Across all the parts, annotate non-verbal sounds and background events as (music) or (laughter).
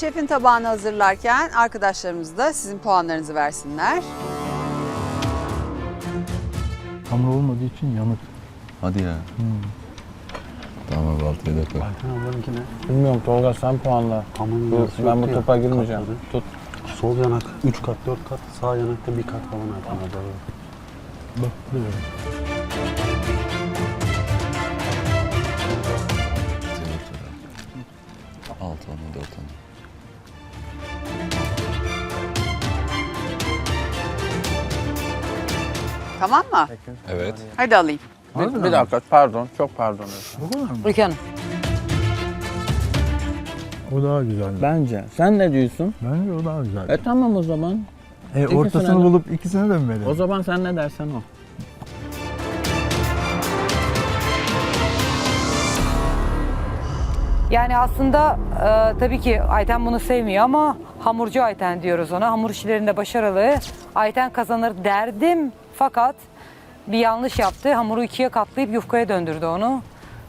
Şefin tabağını hazırlarken arkadaşlarımız da sizin puanlarınızı versinler. Hamur olmadığı için yanık. Hadi ya. Tamam baltayı da koy. Ablanınki ne? Bilmiyorum Tolga sen puanla. Bu- yarısı ben bu topa girmeyeceğim. Tut. Sol yanak 3 kat 4 kat, sağ yanakta bir kat falan abla. Bak böyle. Tamam mı? Evet. Hadi alayım. Bir, bir dakika pardon çok pardon. Bu kadar mı? Ülke Hanım. O daha güzel. Bence. Sen ne diyorsun? Bence o daha güzel. E tamam o zaman. E, ikisine ortasını de- bulup ikisine de mi verelim? O zaman sen ne dersen o. Yani aslında e, tabii ki Ayten bunu sevmiyor ama hamurcu Ayten diyoruz ona. Hamur işlerinde başarılı. Ayten kazanır derdim fakat bir yanlış yaptı. Hamuru ikiye katlayıp yufkaya döndürdü onu.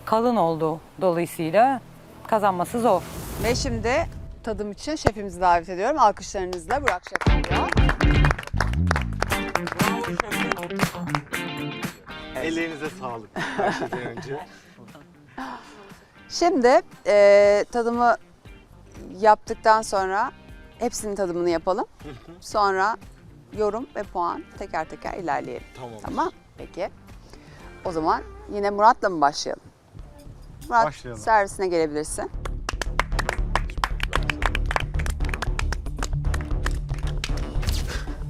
Kalın oldu dolayısıyla kazanması zor. Ve şimdi tadım için şefimizi davet ediyorum. Alkışlarınızla Burak Şef geliyor. Ellerinize sağlık her şeyden önce. Şimdi eee, tadımı yaptıktan sonra hepsinin tadımını yapalım. Sonra yorum ve puan teker teker ilerleyelim. Tamam. Tamam. Peki. O zaman yine Murat'la mı başlayalım? Murat Başlayalım. servisine gelebilirsin.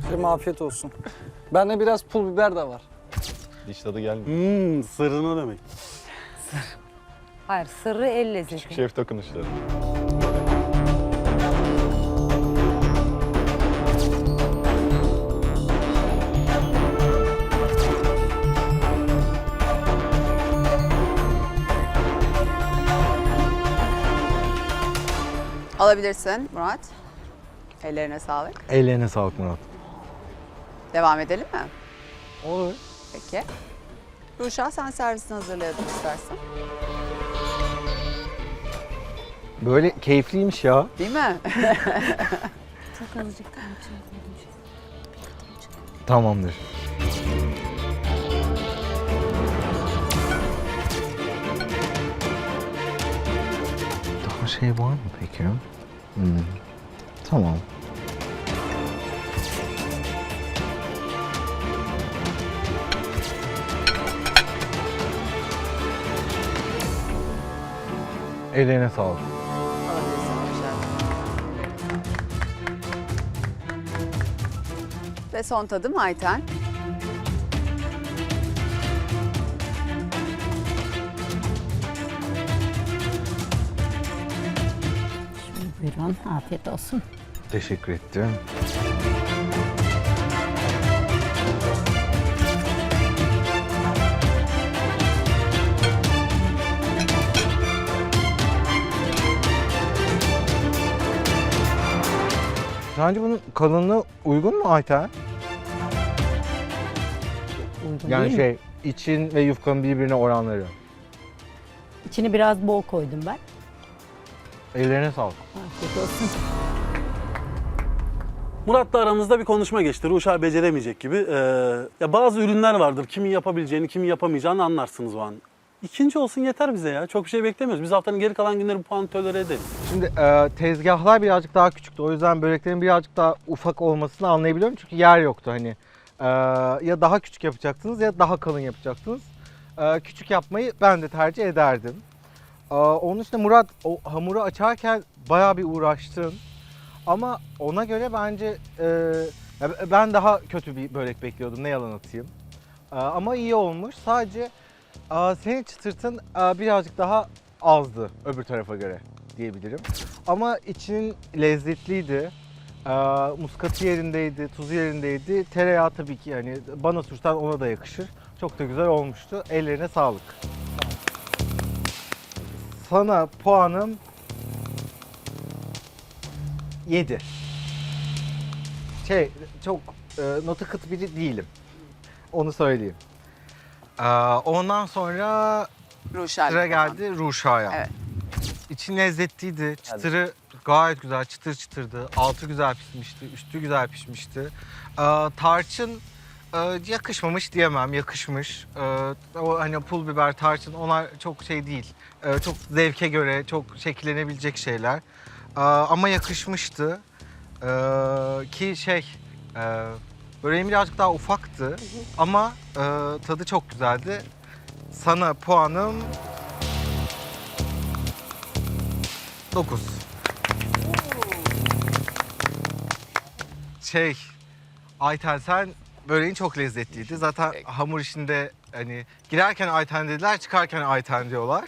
Şefim afiyet olsun. Bende biraz pul biber de var. Hiç tadı gelmiyor. Hmm, sırrını demek. Hayır sırrı el lezzeti. Şef dokunuşları. Alabilirsin Murat. Ellerine sağlık. Ellerine sağlık Murat. Devam edelim mi? Olur. Peki. Ruşa sen servisini hazırlayalım istersen. Böyle keyifliymiş ya. Değil mi? (laughs) Tamamdır. Daha şey var mı peki? Hmm. Tamam. Ellerine sağlık. Ve son tadım Ayten. Buyurun, afiyet olsun. Teşekkür ettim. Sence bunun kalınlığı uygun mu Ayten? Uygun Yani değil mi? şey için ve yufkanın birbirine oranları. İçini biraz bol koydum ben. Ellerine sağlık. Afiyet olsun. Murat'la aramızda bir konuşma geçti. Ruşa beceremeyecek gibi. Ee, ya bazı ürünler vardır. Kimin yapabileceğini, kimin yapamayacağını anlarsınız o an. İkinci olsun yeter bize ya. Çok bir şey beklemiyoruz. Biz haftanın geri kalan günleri bu puanı tolere ederiz. Şimdi e, tezgahlar birazcık daha küçüktü. O yüzden böreklerin birazcık daha ufak olmasını anlayabiliyorum. Çünkü yer yoktu hani. E, ya daha küçük yapacaksınız ya daha kalın yapacaksınız. E, küçük yapmayı ben de tercih ederdim. E, onun için de Murat o hamuru açarken bayağı bir uğraştın. Ama ona göre bence e, ben daha kötü bir börek bekliyordum ne yalan atayım. E, ama iyi olmuş. Sadece e, senin çıtırtın e, birazcık daha azdı öbür tarafa göre diyebilirim. Ama içinin lezzetliydi. Ee, muskatı yerindeydi, tuzu yerindeydi. Tereyağı tabii ki yani bana sürsen ona da yakışır. Çok da güzel olmuştu. Ellerine sağlık. Sana puanım 7. Şey çok e, notu kıt biri değilim. Onu söyleyeyim. Ee, ondan sonra Ruşa. Sıra geldi Ruşa'ya. Evet. İçi lezzetliydi. Çıtırı Gayet güzel, çıtır çıtırdı. Altı güzel pişmişti, üstü güzel pişmişti. Ee, tarçın e, yakışmamış diyemem, yakışmış. Ee, o hani pul biber, tarçın onlar çok şey değil. Ee, çok zevke göre, çok şekillenebilecek şeyler. Ee, ama yakışmıştı. Ee, ki şey, e, böreğim birazcık daha ufaktı. Ama e, tadı çok güzeldi. Sana puanım 9. Şey, Ayten sen böreğin çok lezzetliydi. Zaten hamur işinde hani girerken Ayten dediler, çıkarken Ayten diyorlar.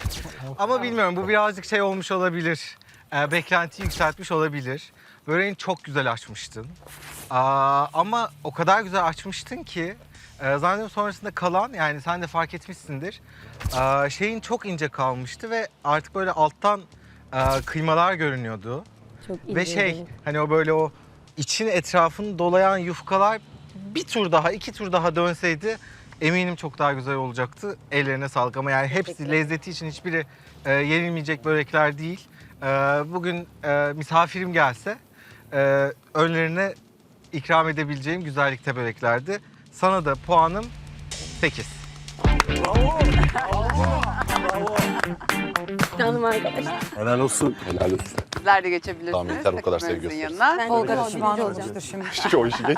Ama bilmiyorum bu birazcık şey olmuş olabilir. Ee, beklentiyi yükseltmiş olabilir. Böreğin çok güzel açmıştın. Aa, ama o kadar güzel açmıştın ki e, zannediyorum sonrasında kalan yani sen de fark etmişsindir. Aa, şeyin çok ince kalmıştı ve artık böyle alttan e, kıymalar görünüyordu. Çok Ve ince şey hani o böyle o için etrafını dolayan yufkalar bir tur daha iki tur daha dönseydi eminim çok daha güzel olacaktı. Ellerine sağlık ama yani hepsi lezzeti için hiçbiri e, yenilmeyecek börekler değil. E, bugün e, misafirim gelse e, önlerine ikram edebileceğim güzellikte böreklerdi. Sana da puanım 8. Canım arkadaşlar. Helal olsun. Helal olsun. Sizler de geçebilirsiniz. Tamam, yeter bu kadar sevgi yanına. Ben Tolga birinci olmuştur şimdi. o işi geç.